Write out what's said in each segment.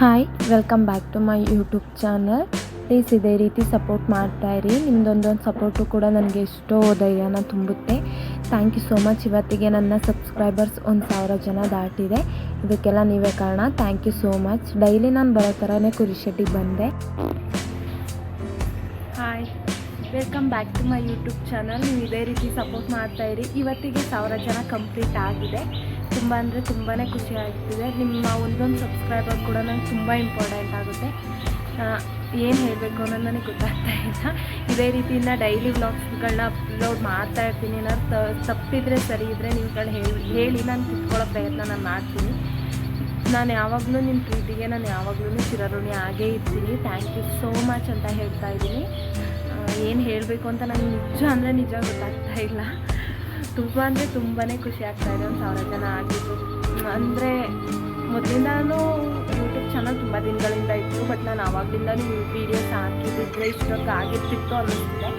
Hi welcome back to my YouTube channel please ಇದೇ ರೀತಿ support ಮಾಡ್ತಾ ಇರಿ. ನಿಮ್ದೊಂದೊಂದು ಸಪೋರ್ಟು ಕೂಡ ನನಗೆ ಎಷ್ಟೋ ಧೈರ್ಯನ ತುಂಬುತ್ತೆ. ಥ್ಯಾಂಕ್ ಯು ಸೋ ಮಚ್ ಇವತ್ತಿಗೆ ನನ್ನ ಸಬ್ಸ್ಕ್ರೈಬರ್ಸ್ ಒಂದು ಸಾವಿರ ಜನ ದಾಟಿದೆ. ಇದಕ್ಕೆಲ್ಲ ನೀವೇ ಕಾರಣ. Thank you so much daily ನಾನು ಬರೋ ಥರನೇ ಕುರಿ ಶೆಟ್ಟಿಗೆ ಬಂದೆ. Hi welcome back to my YouTube channel ನೀವು ಇದೇ ರೀತಿ ಸಪೋರ್ಟ್ ಮಾಡ್ತಾಯಿರಿ ಇವತ್ತಿಗೆ ಸಾವಿರ ಜನ ಕಂಪ್ಲೀಟ್ ಆಗಿದೆ. ತುಂಬ ಅಂದರೆ ತುಂಬಾ ಖುಷಿ ಆಗ್ತಿದೆ. ನಿಮ್ಮ ಒಂದೊಂದು ಸಬ್ಸ್ಕ್ರೈಬರ್ ಕೂಡ ನಂಗೆ ತುಂಬ ಇಂಪಾರ್ಟೆಂಟ್ ಆಗುತ್ತೆ. ಏನು ಹೇಳಬೇಕು ಅನ್ನೋದು ನನಗೆ ಗೊತ್ತಾಗ್ತಾ ಇಲ್ಲ. ಇದೇ ರೀತಿಯಿಂದ ಡೈಲಿ ವ್ಲಾಗ್ಸ್ಗಳನ್ನ ಅಪ್ಲೋಡ್ ಮಾಡ್ತಾ ಇರ್ತೀನಿ. ನಾನು ತಪ್ಪಿದ್ರೆ ಸರಿ ಇದ್ದರೆ ನೀವುಗಳು ಹೇಳಿ ಹೇಳಿ ನಾನು ತಿಳ್ಕೊಳ್ಳೋ ಪ್ರಯತ್ನ ನಾನು ಮಾಡ್ತೀನಿ. ನಾನು ಯಾವಾಗಲೂ ನಿಮ್ಮ ಪ್ರೀತಿಗೆ ನಾನು ಯಾವಾಗಲೂ ಚಿರಋಣಿ ಆಗೇ ಇರ್ತೀನಿ. ಥ್ಯಾಂಕ್ ಯು ಸೋ ಮಚ್ ಅಂತ ಹೇಳ್ತಾ ಇದ್ದೀನಿ. ಏನು ಹೇಳಬೇಕು ಅಂತ ನನಗೆ ನಿಜ ಅಂದರೆ ನಿಜ ಗೊತ್ತಾಗ್ತಾ ಇಲ್ಲ. ತುಂಬ ಅಂದರೆ ತುಂಬಾ ಖುಷಿ ಆಗ್ತಾ ಇದೆ ಒಂದು ಸಾವಿರ ಜನ ಆಗಿದ್ದು ಅಂದರೆ ಮೊದಲಿಂದನೂ ಯೂಟ್ಯೂಬ್ ಚಾನಲ್ ತುಂಬ ದಿನಗಳಿಂದ ಇತ್ತು ಬಟ್ ನಾನು ಆವಾಗಲಿಂದನೂ ವೀಡಿಯೋಸ್ ಹಾಕಿದ್ದಿದ್ರೆ ಇಷ್ಟೊತ್ತು ಆಗಿರ್ತಿತ್ತು ಅನ್ನಿಸ್ತಿದೆ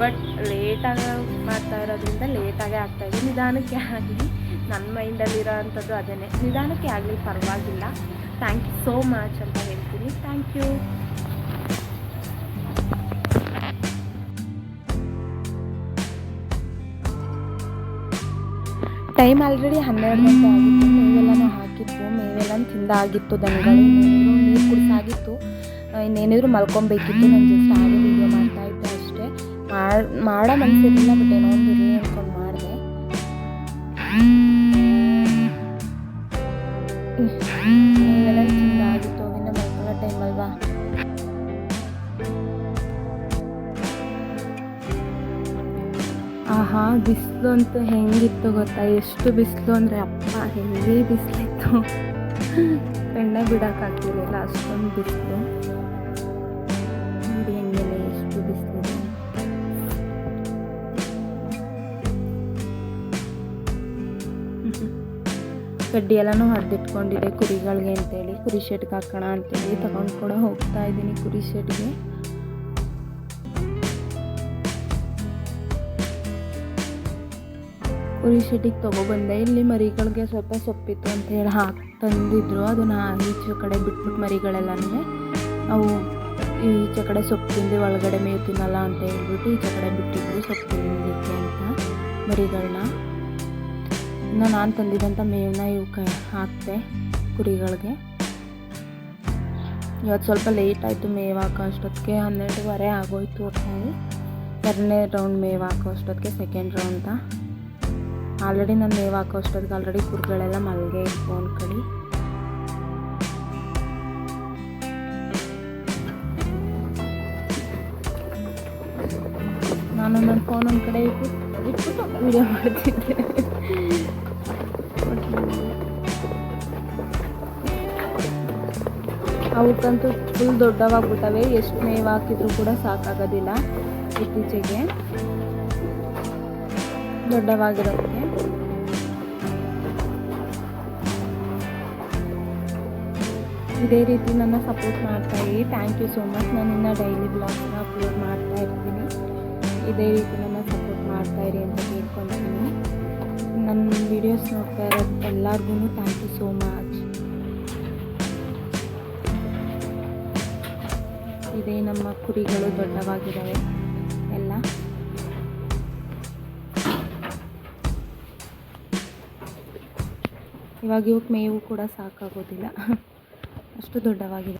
ಬಟ್ ಲೇಟಾಗಿ ಮಾಡ್ತಾ ಇರೋದ್ರಿಂದ ಲೇಟಾಗೇ ಆಗ್ತಾಯಿದೆ ನಿಧಾನಕ್ಕೆ ಆಗಲಿ ನನ್ನ ಮೈಂಡಲ್ಲಿರೋ ಅಂಥದ್ದು ಅದೇ ನಿಧಾನಕ್ಕೆ ಆಗಲಿ, ಪರವಾಗಿಲ್ಲ. ಥ್ಯಾಂಕ್ ಯು ಸೋ ಮಚ್ ಅಂತ ಹೇಳ್ತೀನಿ. ಥ್ಯಾಂಕ್ ಯು ಟೈಮ್ ಆಲ್ರೆಡಿ ಹನ್ನೆರಡು ಗಂಟೆ ಆಗಿತ್ತು. ಮೇವೆಲ್ಲನೂ ಹಾಕಿತ್ತು ಮೇವೆಲ್ಲ ತಿಂದಾಗಿತ್ತು ದನಗಳು. ನೀರು ಕುಡಿಸಾಗಿತ್ತು ಇನ್ನೇನಿದ್ರು ಮಲ್ಕೊಬೇಕಿತ್ತು. ನಾನು ಜಸ್ಟ್ ಹಾಗೆ ವೀಡಿಯೋ ಮಾಡ್ತಾ ಇದ್ದೆ ಅಷ್ಟೇ. ಮಾಡಿ, ಮಾಡೋ ಮನಸ್ಸಿರಲಿಲ್ಲ ಬಟ್ ಏನೋ ಆಹಾ, ಬಿಸಿಲು ಅಂತೂ ಹೆಂಗಿತ್ತು ಗೊತ್ತಾ? ಎಷ್ಟು ಬಿಸಿಲು ಅಂದರೆ ಅಪ್ಪ ಹೆವಿ ಬಿಸಿಲಿತ್ತು? ಕಣ್ಣೆ ಬಿಡೋಕ್ಕಾಗ್ತಿರಲಿಲ್ಲ ಅಷ್ಟೊಂದು ಬಿಸಿಲು. ನೋಡಿ ಎಷ್ಟು ಬಿಸಿಲಿದೆ. ಕಡ್ಡಿ ಎಲ್ಲನೂ ಹೊಡೆದಿಟ್ಕೊಂಡಿದೆ ಕುರಿಗಳಿಗೆ ಅಂತೇಳಿ. ಕುರಿ ಶೆಡ್ಗೆ ಹಾಕೋಣ ಅಂತೇಳಿ ತಗೊಂಡು ಕೂಡ ಹೋಗ್ತಾ ಇದ್ದೀನಿ ಕುರಿ ಶೆಟ್ಗೆ ಕುರಿ ಶೆಟ್ಟಿಗೆ ತೊಗೊಬಂದೆ ಇಲ್ಲಿ ಮರಿಗಳಿಗೆ ಸ್ವಲ್ಪ ಸೊಪ್ಪಿತ್ತು ಅಂತ ಹೇಳಿ ಹಾಕಿ ತಂದಿದ್ರು. ಅದನ್ನು ಈಚೆ ಕಡೆ ಬಿಟ್ಬಿಟ್ಟು ಮರಿಗಳೆಲ್ಲನೂ ಅವು ಈಚೆ ಕಡೆ ಸೊಪ್ಪು ತಿಂದು ಒಳಗಡೆ ಮೇವು ತಿನ್ನಲ್ಲ ಅಂತ ಹೇಳ್ಬಿಟ್ಟು ಈಚೆ ಕಡೆ ಬಿಟ್ಟಿದ್ರು ಸೊಪ್ಪು ತಿಂದಿದ್ದೆ ಅಂತ ಮರಿಗಳನ್ನ ಇನ್ನು ನಾನು ತಂದಿದ್ದಂಥ ಮೇವನ್ನ ಇವಕ್ಕೆ ಹಾಕ್ತೆ ಕುರಿಗಳಿಗೆ. ಇವತ್ತು ಸ್ವಲ್ಪ ಲೇಟ್ ಆಯಿತು ಮೇವು ಹಾಕೋ ಅಷ್ಟೊತ್ತಿಗೆ ಹನ್ನೆರಡುವರೆ ಆಗೋಯ್ತು ಒಟ್ಟಾಗಿ ಎರಡನೇ ರೌಂಡ್ ಮೇವು ಹಾಕೋ ಅಷ್ಟೊತ್ತಿಗೆ ಸೆಕೆಂಡ್ ರೌಂಡ ಆಲ್ರೆಡಿ ನಾನು ಮೇವು ಹಾಕೋ ಅಷ್ಟೊತ್ತಿಗೆ ಆಲ್ರೆಡಿ ಕುರಿಗಳೆಲ್ಲ ಮಲ್ಗೆ ಫೋನ್ ಕಡೆ ನಾನು ನನ್ನ ಫೋನ್ ಒಂದು ಕಡೆ ಇಟ್ಬಿಟ್ಟು ಇಟ್ಬಿಟ್ಟು ವೀಡಿಯೋ ಮಾಡ್ತಿದ್ದೆ. ಅವಕ್ಕಂತೂ ಫುಲ್ ದೊಡ್ಡವಾಗ್ಬಿಟ್ಟವೆ. ಎಷ್ಟು ಮೇವು ಹಾಕಿದ್ರು ಕೂಡ ಸಾಕಾಗೋದಿಲ್ಲ ಇತ್ತೀಚೆಗೆ. ದೊಡ್ಡವಾಗಿರೋಕ್ಕೆ ಇದೇ ರೀತಿ ನನ್ನ ಸಪೋರ್ಟ್ ಮಾಡ್ತಾ ಇರಿ. ಥ್ಯಾಂಕ್ ಯು ಸೋ ಮಚ್ ನಾನು ಇನ್ನು ಡೈಲಿ ಬ್ಲಾಗ್ನ ಅಪ್ಲೋಡ್ ಮಾಡ್ತಾ ಇರ್ತೀನಿ. ಇದೇ ರೀತಿ ನನ್ನ ಸಪೋರ್ಟ್ ಮಾಡ್ತಾ ಇರಿ ಅಂತ ಕೇಳ್ಕೊತೀನಿ ನನ್ನ ವಿಡಿಯೋಸ್ ನೋಡ್ತಾ ಇರೋದು ಎಲ್ಲರಿಗೂ ಥ್ಯಾಂಕ್ ಯು ಸೋ ಮಚ್ ಇದೇ ನಮ್ಮ ಕುರಿಗಳು ದೊಡ್ಡವಾಗಿದ್ದಾವೆ ಎಲ್ಲ. ಇವಾಗ ಇವಕ್ಕೆ ಮೇವು ಕೂಡ ಸಾಕಾಗೋದಿಲ್ಲ. ಅಷ್ಟು ದೊಡ್ಡವಾಗಿದೆ.